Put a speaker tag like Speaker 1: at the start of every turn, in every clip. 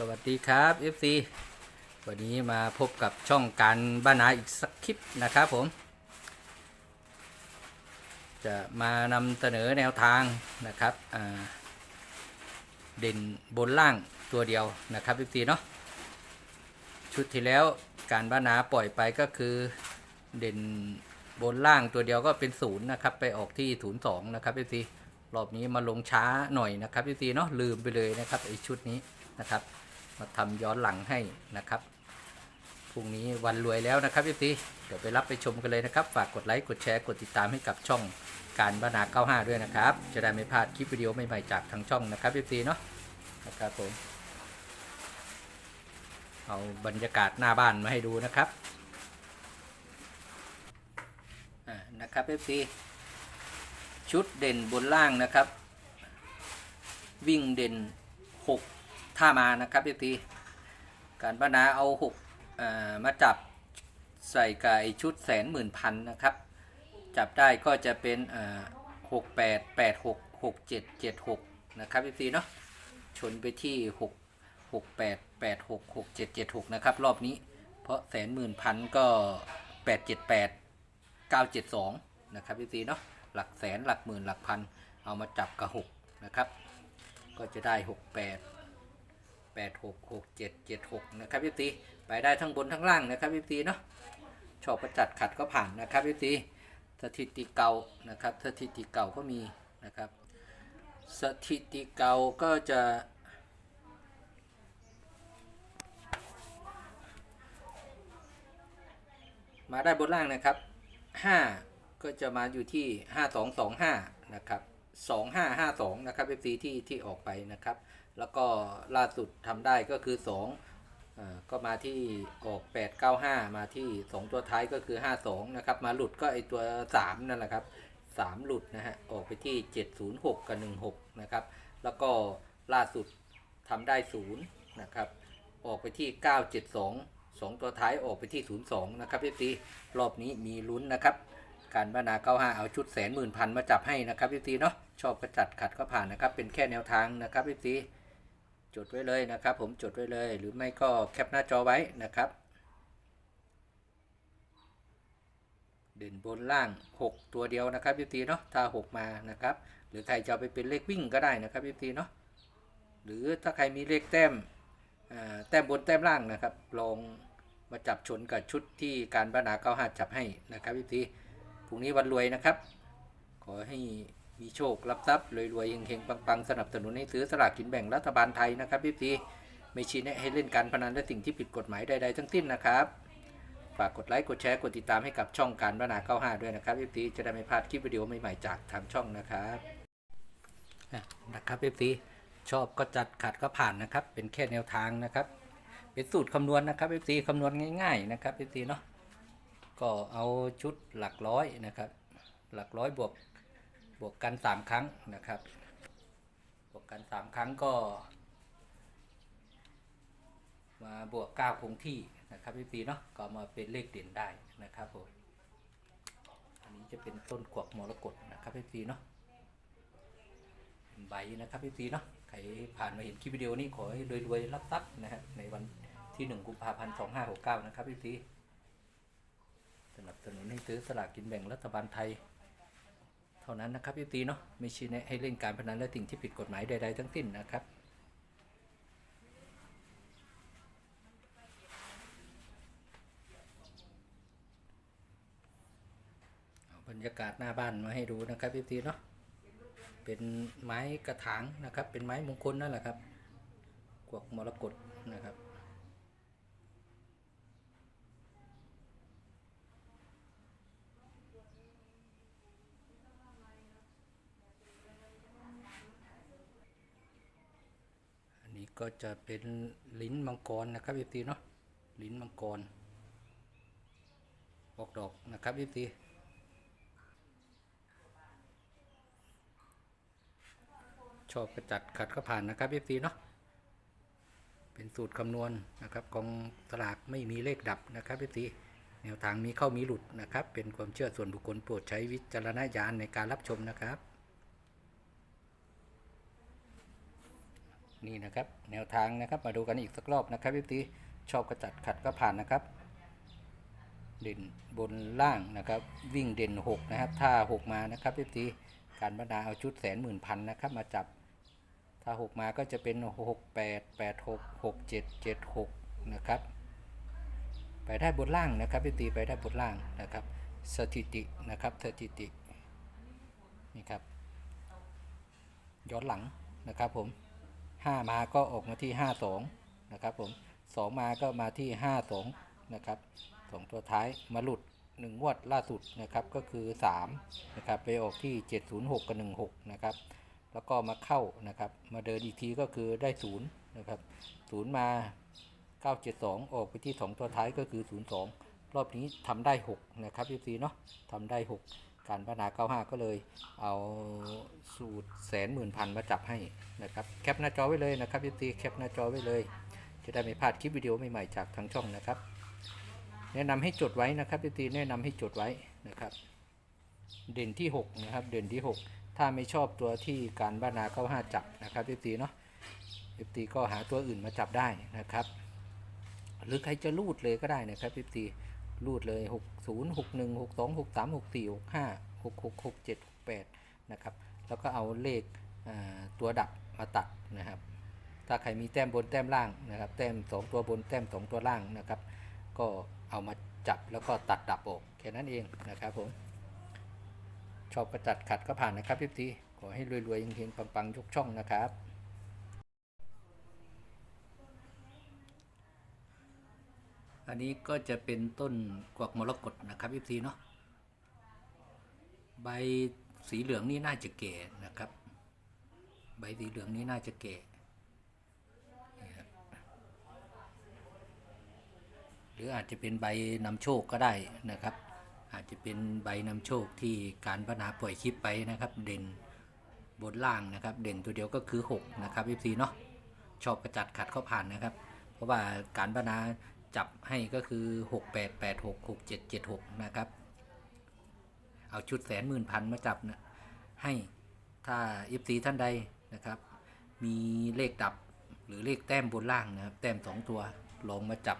Speaker 1: สวัสดีครับ FC วันนี้มาพบกับช่องการบ้านนาอีกสักคลิปนะครับผม จะมานำเสนอแนวทางนะครับเด่นบนล่างตัวเดียวนะครับ FC เนาะชุดที่แล้วการบ้านนาปล่อยไปก็คือเด่นบนล่างตัวเดียวก็เป็นศูนย์นะครับ ไปออกที่ศูนย์สองนะครับ FC รอบนี้มาลงช้าหน่อยนะครับ FC เนาะลืมไปเลยนะครับไอชุดนี้นะครับ มาทำย้อนหลังให้นะครับพรุ่งนี้วันรวยแล้วนะครับพี่ตีเดี๋ยวไปรับไปชมกันเลยนะครับ ฝากกดไลค์กดแชร์กดติดตามให้กับช่องการบรรณา95 ด้วยนะครับ จะได้ไม่พลาดคลิปวิดีโอใหม่ๆจากทางช่องนะครับพี่ตีเนาะนะครับผมเอาบรรยากาศหน้าบ้านมาให้ดูนะครับอ่านะครับพี่ตีชุดเด่นบนล่างนะครับ วิ่งเด่น 6 ถ้ามานะครับพี่ตีการบรรณาเอาหกมาจับใส่กับไอ้ชุดแสนหมื่นพันนะครับ จับได้ก็จะเป็นหกแปดแปดหกหกเจ็ดเจ็ดหกนะครับพี่ตีเนาะชนไปที่หกหกแปดแปดหกหกเจ็ดเจ็ดหกนะครับ รอบนี้ เพราะแสนหมื่นพันก็แปดเจ็ดแปดเก้าเจ็ดสองนะครับพี่ตีเนาะหลักแสนหลักหมื่นหลักพัน เอามาจับกับหกนะครับ ก็จะได้หกแปด แปดหกหกเจ็ดเจ็ดหกนะครับพี่ตีไปได้ทั้งบนทั้งล่างนะครับพี่ตีเนาะชอบประจัดขัดก็ผ่านนะครับพี่ตีสถิติเก่านะครับสถิติเก่าก็มีนะครับ สถิติเก่าก็จะมาได้บนล่างนะครับ 5 ก็จะมาอยู่ที่ 5225 นะครับ 2552 นะครับ FC ที่ที่ออกไปนะครับ แล้วก็ล่าสุดทำได้ก็คือ2อ่าก็มาที่ออก 895 มาที่ 2 ตัวท้ายก็คือ 52 นะครับ มาหลุดก็ไอตัว 3 นั่นแหละครับ 3 หลุดนะฮะ ออกไปที่ 706 กับ 16 นะครับ แล้วก็ล่าสุดทำได้ 0 นะครับ ออกไปที่ 972 2 ตัวท้ายออกไปที่ 02 นะครับพี่ตีรอบนี้มีลุ้นนะครับ การบรรณา95 เอาชุดแสนหมื่นพันมาจับให้นะครับพี่ตีเนาะชอบกระจัดขัดก็ผ่านนะครับ เป็นแค่แนวทางนะครับพี่ตี จดไว้เลยนะครับ ผมจดไว้เลย หรือไม่ก็แคปหน้าจอไว้นะครับ เด่นบนล่าง 6 ตัวเดียวนะครับพี่ตีเนาะถ้า 6 มานะครับ หรือใครจะเอาไปเป็นเลขวิ่งก็ได้นะครับพี่ตีเนาะหรือถ้าใครมีเลขแต้มอ่าแต้มบนแต้มล่างนะครับ ลองมาจับชนกับชุดที่การบรรณาเก้าห้าจับให้นะครับพี่ตีพรุ่งนี้วันรวยนะครับ ขอให้ มีโชครับทรัพย์รวยๆเฮงๆปังๆ สนับสนุนให้ซื้อสลากกินแบ่งรัฐบาลไทยนะครับพี่ตีไม่ชี้แนะให้เล่นการพนันและสิ่งที่ผิดกฎหมายใดๆทั้งสิ้นนะครับ ฝากกดไลค์กดแชร์กดติดตามให้กับช่องการบรรณา95 ด้วยนะครับพี่ตีจะได้ไม่พลาดคลิปวิดีโอใหม่ๆจากทางช่องนะครับนะครับพี่ตีชอบก็จัดขัดก็ผ่านนะครับ เป็นแค่แนวทางนะครับเป็นสูตรคำนวณนะครับพี่ตีคำนวณง่ายๆนะครับพี่ตีเนาะก็เอาชุดหลักร้อยนะครับ หลักร้อยบวก บวกกัน 3 ครั้งนะครับ บวกกัน 3 ครั้งก็ มาบวก 9 คงที่นะครับพี่ตีเนาะก็มาเป็นเลขเด่นได้นะครับผมอันนี้จะเป็นต้นกวกมรกตนะครับพี่ตีเนาะใบนะครับพี่ตีเนาะใครผ่านมาเห็นคลิปวิดีโอนี้ขอให้รวยๆรับทรัพย์นะครับในวันที่ 1 กุมภาพันธ์2569 นะครับพี่ตีสนับสนุนให้ซื้อสลากกินแบ่งรัฐบาลไทย ท่านั้นนะครับพี่ตีเนาะไม่ชี้แนะให้เล่นการพนันและสิ่งที่ผิดกฎหมายใดๆทั้งสิ้นนะครับบรรยากาศหน้าบ้านมาให้ดูนะครับพี่ตีเนาะเป็นไม้กระถางนะครับ เป็นไม้มงคลนั่นแหละครับกวกมรกตนะครับ ก็จะเป็นลิ้นมังกรนะครับพี่ตีเนาะลิ้นมังกรออกดอกนะครับพี่ตีชอบกระจัดขัดก็ผ่านนะครับพี่ตีเนาะเป็นสูตรคำนวณนะครับกองสลากไม่มีเลขดับนะครับพี่ตีแนวทางมีเข้ามีหลุดนะครับ เป็นความเชื่อส่วนบุคคลโปรดใช้วิจารณญาณในการรับชมนะครับ นี่นะครับ แนวทางนะครับมาดูกันอีกสักรอบนะครับพี่ตีชอบกระจัดขัดก็ผ่านนะครับ เด่นบนล่างนะครับ วิ่งเด่น 6 นะครับ ถ้า 6 มานะครับพี่ตีการบรรดาเอาชุดแสนหมื่นพันนะครับ มาจับ ถ้า 6 มาก็จะเป็น 6 8 8 6 6 7 7 6 นะครับ ไปได้บนล่างนะครับพี่ตีไปได้บนล่างนะครับ สถิตินะครับสถิตินี่ครับย้อนหลังนะครับผม 5 มาก็ออกมาที่ 52 นะครับผม 2 มาก็มาที่ 52 นะครับสองตัวท้ายมาหลุด1งวดล่าสุดนะครับก็คือ3นะครับไปออกที่ 706 กับ 16 นะครับ แล้วก็มาเข้านะครับ มาเดินอีกทีก็คือได้0นะครับ0มา 972 ออกไปที่ 2 ตัวท้ายก็คือ 02 รอบนี้ทำได้ 6 นะครับพี่ซีเนาะทำได้ 6 การพัฒนา 95 ก็เลยเอาสูตรแสนหมื่นพันมาจับให้นะครับแคปหน้าจอไว้เลยนะครับพี่ซีแคปหน้าจอไว้เลย จะได้ไม่พลาดคลิปวิดีโอใหม่ๆจากทางช่องนะครับ แนะนำให้จดไว้นะครับพี่ตีแนะนำให้จดไว้นะครับ เด่นที่ 6 นะครับ เด่นที่ 6 ถ้าไม่ชอบตัวที่การบ้านาเข้า5จับนะครับพี่ตีเนาะพี่ตีก็หาตัวอื่นมาจับได้นะครับ หรือใครจะรูดเลยก็ได้นะครับพี่ตี รูดเลย60 61 62 63 64 65 66 67 68นะครับ แล้วก็เอาเลขตัวดับมาตัดนะครับ ถ้าใครมีแต้มบนแต้มล่างนะครับ แต้ม 2 ตัวบนแต้ม 2 ตัวล่างนะครับ ก็เอามาจับแล้วก็ตัดดับออกแค่นั้นเองนะครับผม ชอบกระจัดขัดก็ผ่านนะครับพี่ตีขอให้รวยๆยังเฮงปังๆยกช่องนะครับ อันนี้ก็จะเป็นต้นกวักมรกตนะครับพี่ตีเนาะใบสีเหลืองนี่น่าจะแก่นะครับ ใบสีเหลืองนี่น่าจะแก่หรืออาจจะเป็นใบนำโชคก็ได้นะครับ อาจจะเป็นใบนำโชคที่การพัฒนาปล่อยคลิปไปนะครับ เด่นบนล่างนะครับ เด่นตัวเดียวก็คือ 6 นะครับพี่ซีเนาะชอบกระจัดขัดเข้าผ่านนะครับ เพราะว่าการพัฒนา จับให้ก็คือ 6 8 8 6 6 7 7 6 นะครับ เอาชุดแสนหมื่นพันมาจับนะให้ถ้า FC ท่านใดนะครับ มีเลขดับหรือเลขแต้มบนล่างนะครับ แต้ม 2 ตัวลองมาจับ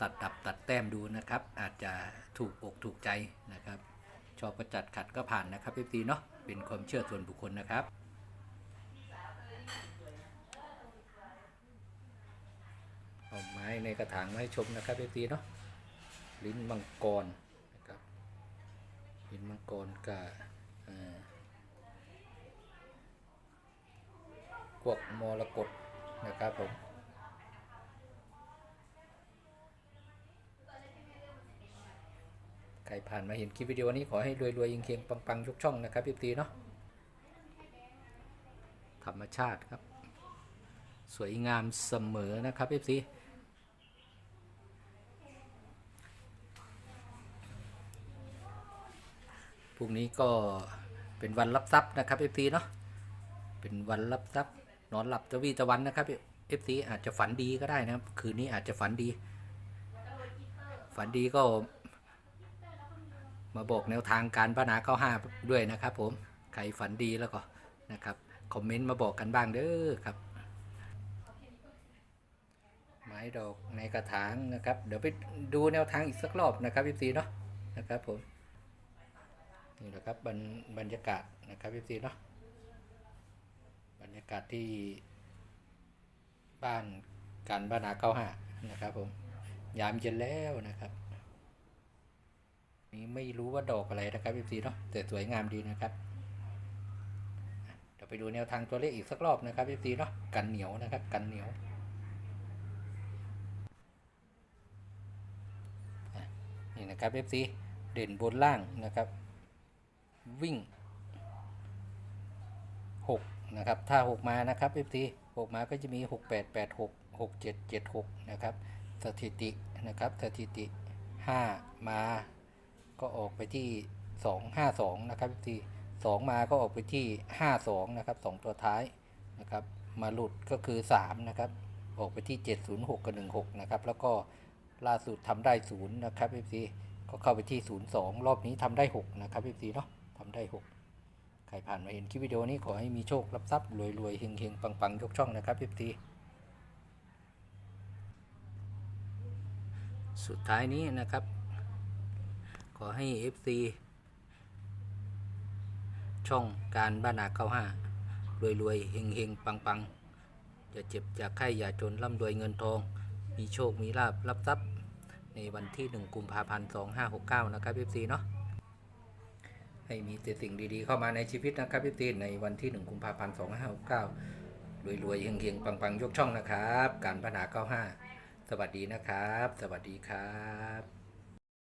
Speaker 1: ตัดดับตัดแต้มดูนะครับ อาจจะถูกอกถูกใจนะครับ ชอบประจัดขัดก็ผ่านนะครับพี่ตีเนาะเป็นความเชื่อส่วนบุคคลนะครับ เอาไม้ในกระถางมาให้ชมนะครับพี่ตีเนาะลิ้นมังกรนะครับลิ้นมังกรกับเอ่อพวกมรกตนะครับผมใครผ่านมาเห็นคลิปวิดีโอนี้ขอให้รวยๆยิงเคียงปังๆยกช่องนะครับพี่ตีเนาะธรรมชาติครับ สวยงามเสมอนะครับพี่ตี พรุ่งนี้ก็เป็นวันรับทรัพย์นะครับพี่ตีเนาะเป็นวันรับทรัพย์นอนหลับตะวีตะวันนะครับเอฟซีอาจจะฝันดีก็ได้นะครับ คืนนี้อาจจะฝันดี ฝันดีก็ มาบอกแนวทางการพัฒนาเข้าห้าด้วยนะครับ ผมใครฝันดีแล้วก็นะครับคอมเมนต์มาบอกกันบ้างเด้อครับไม้ดอกในกระถางนะครับ เดี๋ยวไปดูแนวทางอีกสักรอบนะครับพี่ซีเนาะนะครับผม นี่แหละครับบรรบรรยากาศนะครับพี่ซีเนาะบรรยากาศที่บ้านการบ้านนาเก้าห้านะครับผมยามเย็นแล้วนะครับ นี่ไม่รู้ว่าดอกอะไรนะครับพี่ซีเนาะแต่สวยงามดีนะครับเดี๋ยวไปดูแนวทางตัวเลขอีกสักรอบนะครับพี่ซีเนาะกันเหนียวนะครับ กันเหนียวนี่นะครับพี่ซีเด่นบนล่างนะครับ วิ่งหกนะครับ ถ้าหกมานะครับพี่ซีหกมาก็จะมีหกแปดแปดหกหกเจ็ดเจ็ดหกนะครับ สถิตินะครับ สถิติห้ามา ก็ออกไปที่ 252 นะครับที่2มาก็ออกไปที่ 52 นะครับ 2 ตัวท้ายนะครับ มาหลุดก็คือ 3 นะครับ ออกไปที่ 706 กับ 16 นะครับ แล้วก็ล่าสุดทำได้ 0 นะครับ FC ก็เข้าไปที่ 02 รอบนี้ทำได้ 6 นะครับ FC เนาะ ทำได้ 6 ใครผ่านมาเห็นคลิปวิดีโอนี้ขอให้มีโชครับทรัพย์รวยรวยๆเฮงเฮงปังปังๆ ยกช่องนะครับพี่ตีสุดท้ายนี้นะครับ ขอให้ FC ช่องการบ้านนาเก้าห้ารวยรวยๆเฮงเฮงปังปังๆอย่าเจ็บอย่าไข้อย่าจนร่ำรวยเงินทอง มีโชคมีลาบรับทรัพย์ ในวันที่ 1 กุมภาพันธ์ 2569 นะครับ FC เนาะ ให้มีแต่สิ่งดีๆ เข้ามาในชีวิตนะครับพี่ตีนในวันที่ 1 กุมภาพันธ์ 2569 รวยๆเฮงๆ ปังๆ ยกช่องนะครับ การปัญหา95 สวัสดีนะครับ สวัสดีครับ